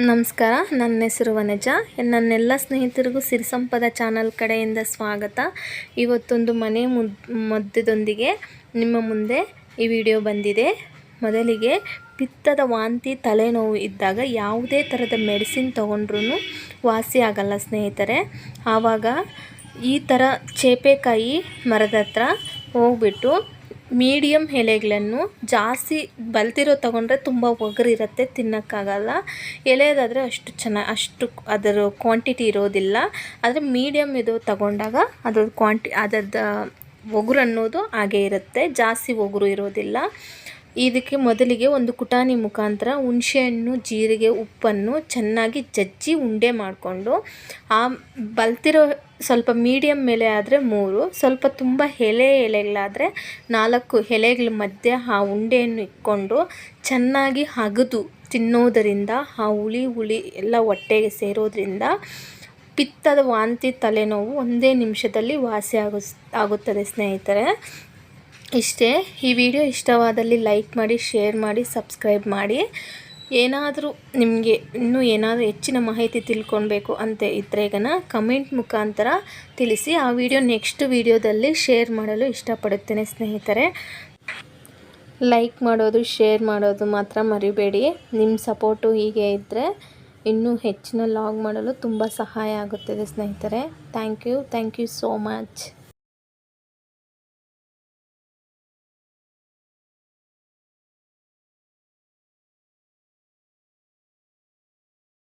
ನಮಸ್ಕಾರ, ನನ್ನ ಹೆಸರು ವನಜ. ನನ್ನೆಲ್ಲ ಸ್ನೇಹಿತರಿಗೂ ಸಿರಿಸಂಪದ ಚಾನಲ್ ಕಡೆಯಿಂದ ಸ್ವಾಗತ. ಇವತ್ತೊಂದು ಮನೆ ಮುದ್ ಮದ್ದದೊಂದಿಗೆ ನಿಮ್ಮ ಮುಂದೆ ಈ ವಿಡಿಯೋ ಬಂದಿದೆ. ಮೊದಲಿಗೆ ಪಿತ್ತದ ವಾಂತಿ ತಲೆನೋವು ಇದ್ದಾಗ ಯಾವುದೇ ಥರದ ಮೆಡಿಸಿನ್ ತೊಗೊಂಡ್ರೂ ವಾಸಿ ಆಗಲ್ಲ ಸ್ನೇಹಿತರೆ. ಆವಾಗ ಈ ಥರ ಚೇಪೆಕಾಯಿ ಮರದ ಹತ್ರ ಹೋಗ್ಬಿಟ್ಟು ಮೀಡಿಯಮ್ ಎಲೆಗಳನ್ನು ಜಾಸ್ತಿ ಬಲ್ತಿರೋ ತೊಗೊಂಡ್ರೆ ತುಂಬ ಒಗರಿರುತ್ತೆ, ತಿನ್ನೋಕ್ಕಾಗಲ್ಲ. ಎಲೆಯದಾದರೆ ಅಷ್ಟು ಚೆನ್ನಾಗಿ ಅಷ್ಟು ಅದರ ಕ್ವಾಂಟಿಟಿ ಇರೋದಿಲ್ಲ. ಆದರೆ ಮೀಡಿಯಮ್ ಇದು ತಗೊಂಡಾಗ ಅದರ ಕ್ವಾಂಟಿ ಅದರದ್ದು ಒಗುರು ಅನ್ನೋದು ಹಾಗೇ ಇರುತ್ತೆ. ಜಾಸ್ತಿ ಒಗುರು ಇರೋದಿಲ್ಲ. ಇದಕ್ಕೆ ಮೊದಲಿಗೆ ಒಂದು ಕುಟಾಣಿ ಮುಖಾಂತರ ಹುಣಸೆಹಣ್ಣು, ಜೀರಿಗೆ, ಉಪ್ಪನ್ನು ಚೆನ್ನಾಗಿ ಜಜ್ಜಿ ಉಂಡೆ ಮಾಡಿಕೊಂಡು, ಆ ಬಲ್ತಿರೋ ಸ್ವಲ್ಪ ಮೀಡಿಯಮ್ ಮೇಲೆ ಆದರೆ ಮೂರು, ಸ್ವಲ್ಪ ತುಂಬ ಎಲೆ ಎಲೆಗಳಾದರೆ ನಾಲ್ಕು ಎಲೆಗಳ ಮಧ್ಯೆ ಆ ಉಂಡೆಯನ್ನು ಇಟ್ಕೊಂಡು ಚೆನ್ನಾಗಿ ಅಗದು ತಿನ್ನೋದರಿಂದ, ಆ ಹುಳಿ ಹುಳಿ ಎಲ್ಲ ಹೊಟ್ಟೆಗೆ ಸೇರೋದ್ರಿಂದ ಪಿತ್ತದ ವಾಂತಿ ತಲೆನೋವು ಒಂದೇ ನಿಮಿಷದಲ್ಲಿ ವಾಸಿ ಆಗುತ್ತದೆ ಸ್ನೇಹಿತರೆ. ಇಷ್ಟೇ. ಈ ವಿಡಿಯೋ ಇಷ್ಟವಾದಲ್ಲಿ ಲೈಕ್ ಮಾಡಿ, ಶೇರ್ ಮಾಡಿ, ಸಬ್ಸ್ಕ್ರೈಬ್ ಮಾಡಿ. ಏನಾದರೂ ನಿಮಗೆ ಇನ್ನೂ ಏನಾದರೂ ಹೆಚ್ಚಿನ ಮಾಹಿತಿ ತಿಳ್ಕೊಳ್ಬೇಕು ಅಂತ ಇದ್ದರೆ ಈಗನ ಕಮೆಂಟ್ ಮುಖಾಂತರ ತಿಳಿಸಿ. ಆ ವಿಡಿಯೋ ನೆಕ್ಸ್ಟ್ ವಿಡಿಯೋದಲ್ಲಿ ಶೇರ್ ಮಾಡಲು ಇಷ್ಟಪಡುತ್ತೇನೆ ಸ್ನೇಹಿತರೆ. ಲೈಕ್ ಮಾಡೋದು, ಶೇರ್ ಮಾಡೋದು ಮಾತ್ರ ಮರಿಬೇಡಿ. ನಿಮ್ಮ ಸಪೋರ್ಟು ಹೀಗೆ ಇದ್ದರೆ ಇನ್ನೂ ಹೆಚ್ಚಿನ ಲಾಗ್ ಮಾಡಲು ತುಂಬ ಸಹಾಯ ಆಗುತ್ತದೆ ಸ್ನೇಹಿತರೆ. Thank you. Thank you so much.